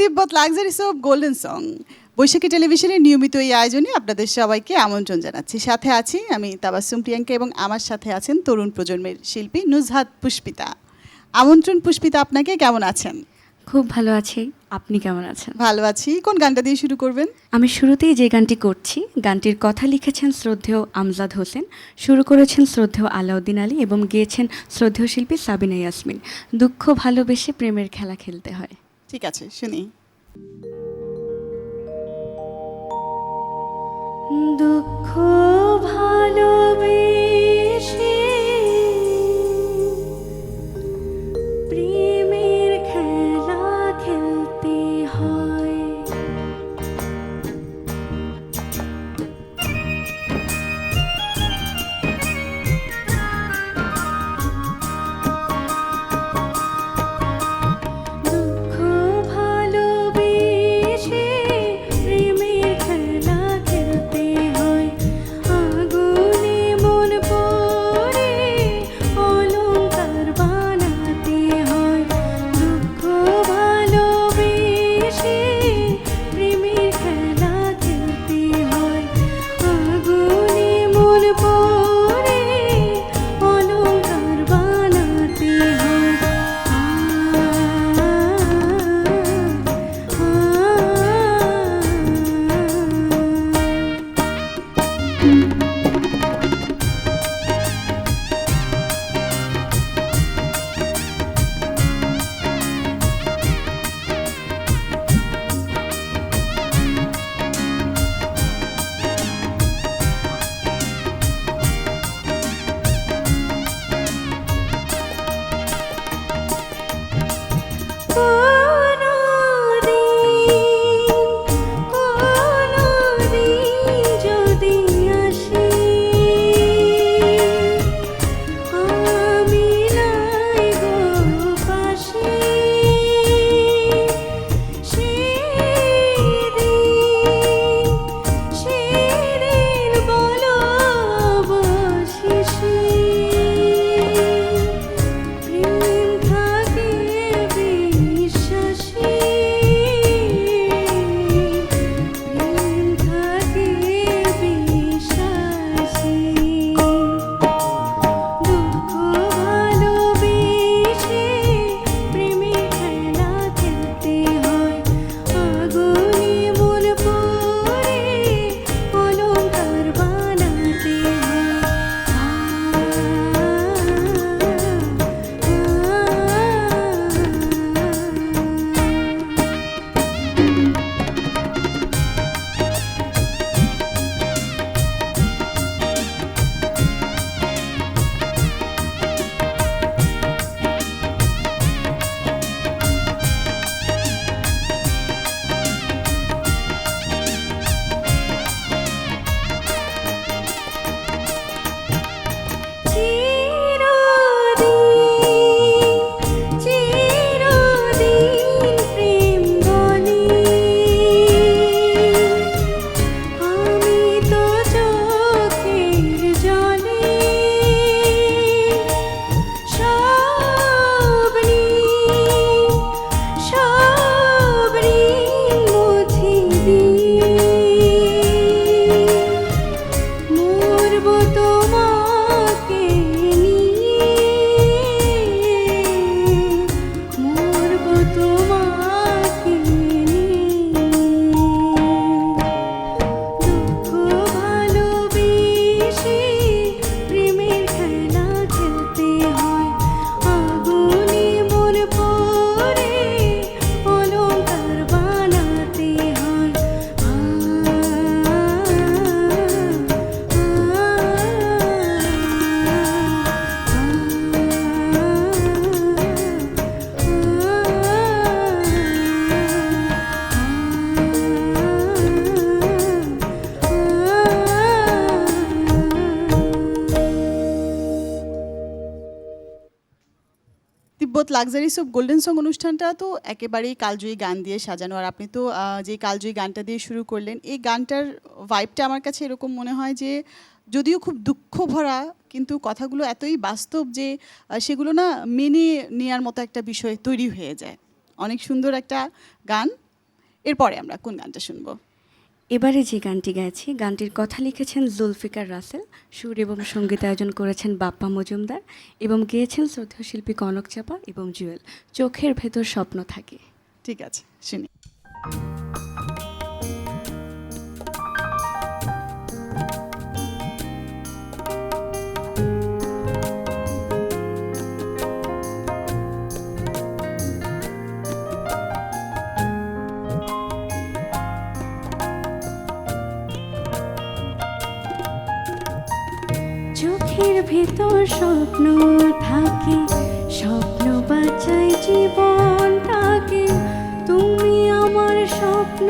Tibbet luxury soap golden song Baishakhi টেলিভিশনের নিয়মিত এই আয়োজনে আপনাদের সবাইকে আমন্ত্রণ জানাচ্ছি। সাথে আছি আমি তাবাসুম প্রিয়াঙ্কা এবং আমার সাথে আছেন তরুণ প্রজন্মের শিল্পী নুজহাত পুষ্পিতা। আমন্ত্রণ পুষ্পিতা আপনাকে কেমন আছেন? খুব ভালো আছি। আপনি কেমন আছেন? ভালো আছি। কোন গানটা দিয়ে শুরু করবেন? আমি শুরুতেই যে গানটি করছি গানটির কথা লিখেছেন শ্রদ্ধেয় আমজাদ হোসেন শুরু করেছেন শ্রদ্ধেয় আলাউদ্দিন আলী এবং গেয়েছেন শ্রদ্ধেয় শিল্পী সাবিনা ইয়াসমিন। দুঃখ ভালোবেসে প্রেমের খেলা খেলতে হয়। ঠিক আছে শুনি। দুঃখ ভালোবেসে লাক্সারি সোপ গোল্ডেন সং অনুষ্ঠানটা তো একেবারেই কালজয়ী গান দিয়ে সাজানো। আর আপনি তো যে কালজয়ী গানটা দিয়ে শুরু করলেন, এই গানটার ভাইবটা আমার কাছে এরকম মনে হয় যে, যদিও খুব দুঃখ ভরা, কিন্তু কথাগুলো এতই বাস্তব যে সেগুলো না মেনে নেওয়ার মতো একটা বিষয় তৈরি হয়ে যায়। অনেক সুন্দর একটা গান। এরপরে আমরা কোন গানটা শুনব? এবারে যে গানটি গাইছি, গানটির কথা লিখেছেন জুলফিকার রাসেল। সুর এবং সঙ্গীতায়োজন করেছেন বাপ্পা মজুমদার এবং গেয়েছেন শ্রদ্ধা শিল্পী কনক চাপা এবং জুয়েল। চোখের ভেতর স্বপ্ন থাকে। ঠিক আছে, শুনি। ভেতর স্বপ্ন থাকে স্বপ্ন বাঁচায় জীবনটাকে। তুমি আমার স্বপ্ন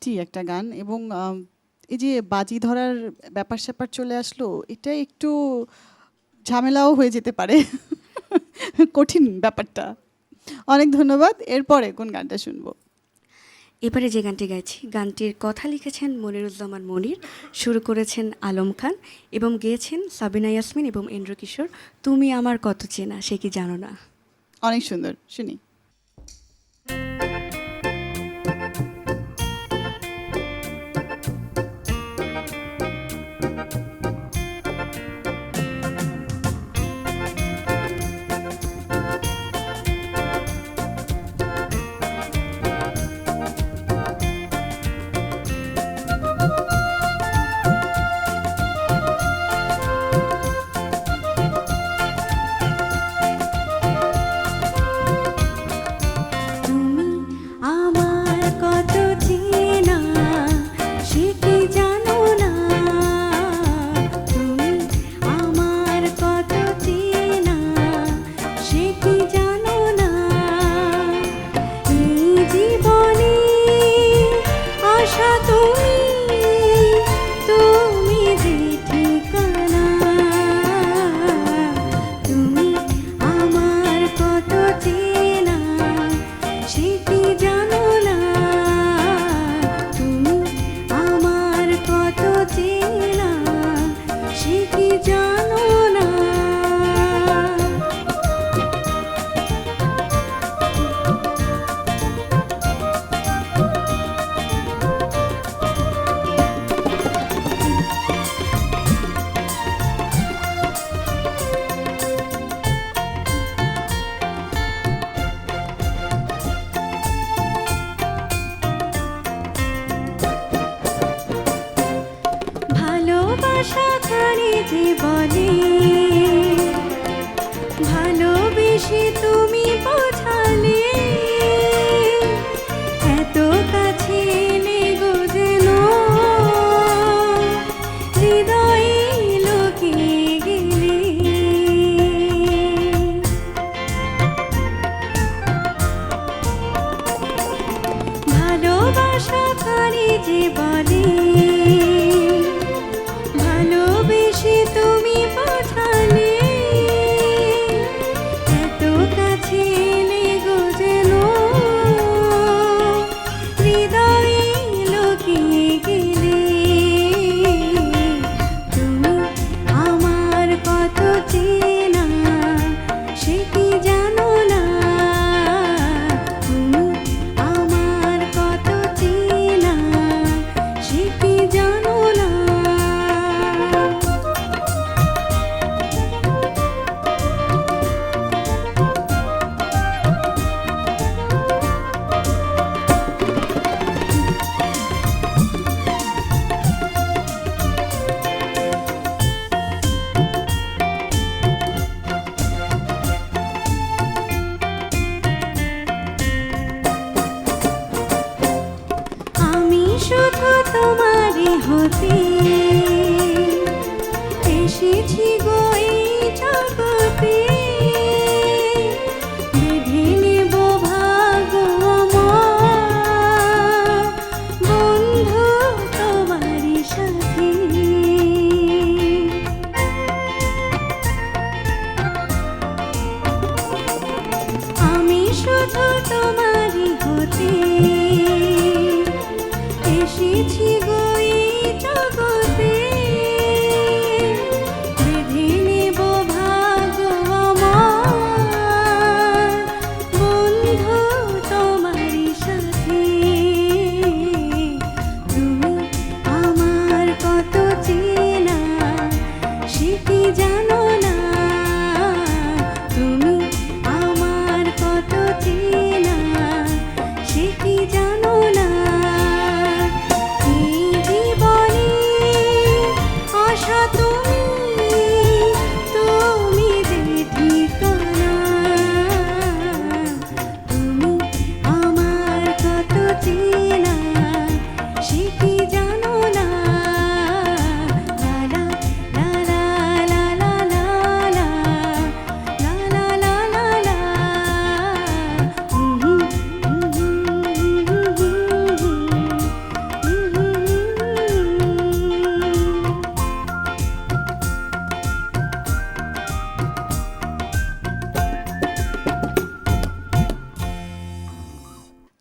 মিষ্টি একটা গান এবং এই যে বাজি ধরার ব্যাপার স্যাপার চলে আসলো এটা একটু ঝামেলাও হয়ে যেতে পারে। কঠিন ব্যাপারটা। অনেক ধন্যবাদ। এরপরে কোন গানটা শুনব? এবারে যে গানটি গাইছি গানটির কথা লিখেছেন মনিরুজ্জামান মনির শুরু করেছেন আলম খান এবং গেয়েছেন সাবিনা ইয়াসমিন এবং ইন্দ্র কিশোর তুমি আমার কত চেনা সে কি জানো না? অনেক সুন্দর শুনি।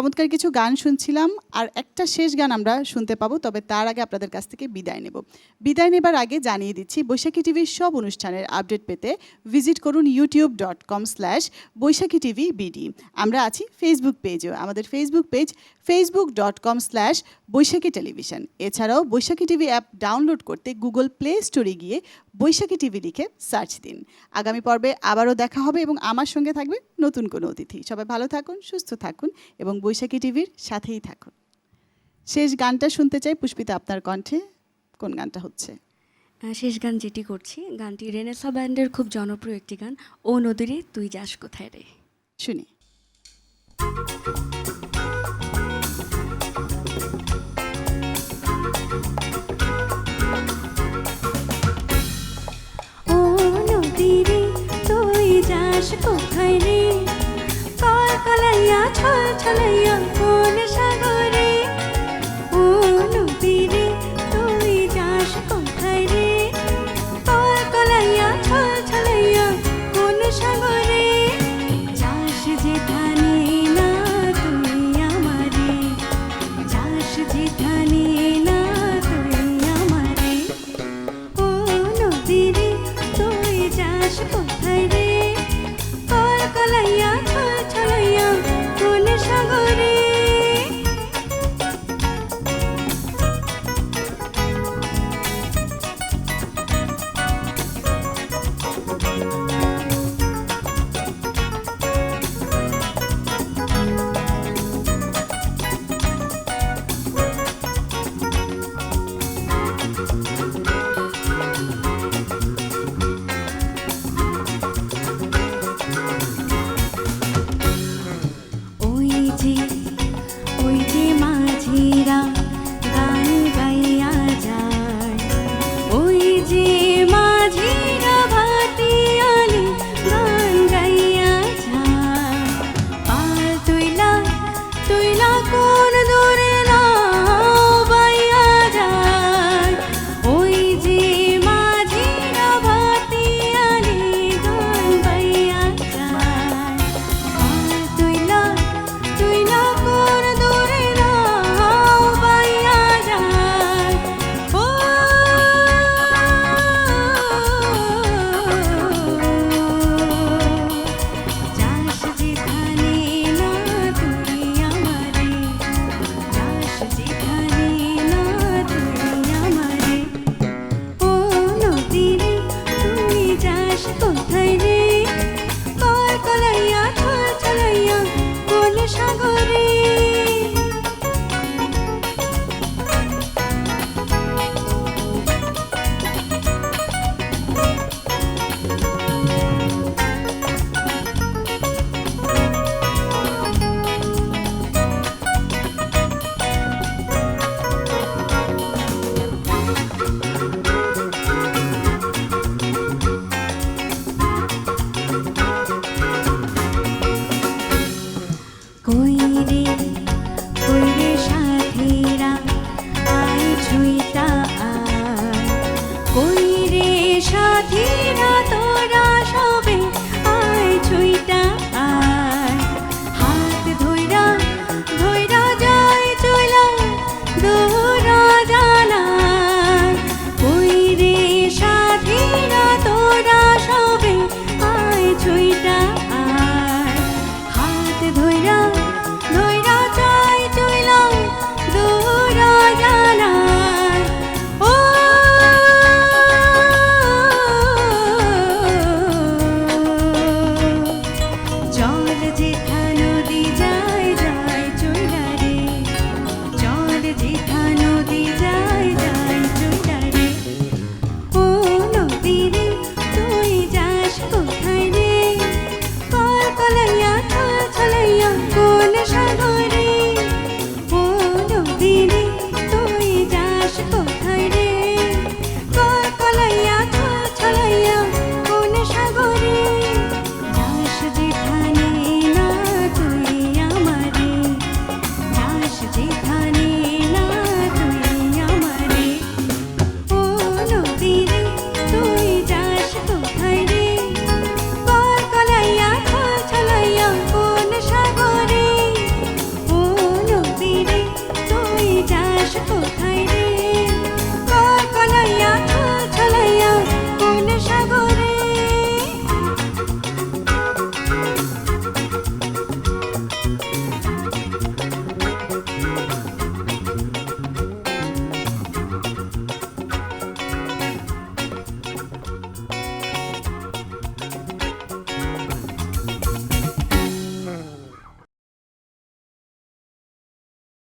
চমৎকার কিছু গান শুনছিলাম আর একটা শেষ গান আমরা শুনতে পাবো, তবে তার আগে আপনাদের কাছ থেকে বিদায় নেব। বিদায় নেবার আগে জানিয়ে দিচ্ছি, বৈশাখী টিভির সব অনুষ্ঠানের আপডেট পেতে ভিজিট করুন YouTube dot com slash Baishakhi TV BD. আমরা আছি ফেসবুক পেজেও আমাদের Facebook page Facebook dot com slash Baishakhi television. এছাড়াও বৈশাখী টিভি অ্যাপ ডাউনলোড করতে গুগল প্লে স্টোরে গিয়ে বৈশাখী টিভি লিখে সার্চ দিন। আগামী পর্বে আবারও দেখা হবে এবং আমার সঙ্গে থাকবে নতুন কোনো অতিথি। সবাই ভালো থাকুন, সুস্থ থাকুন এবং বৈশাখী টিভির সাথেই থাকুন। শেষ গানটা শুনতে চাই পুষ্পিতা আপনার কণ্ঠে। কোন গানটা হচ্ছে? শেষ গান যেটি করছি গানটি রেনেসা ব্যান্ডের খুব জনপ্রিয় একটি গান ও নদীরে তুই যাস কোথায় রে? শুনি। ও নদীরে তুই যাস কোথায় রে? చకలయ్యా చాచలయ్యా. 嗯。aquí.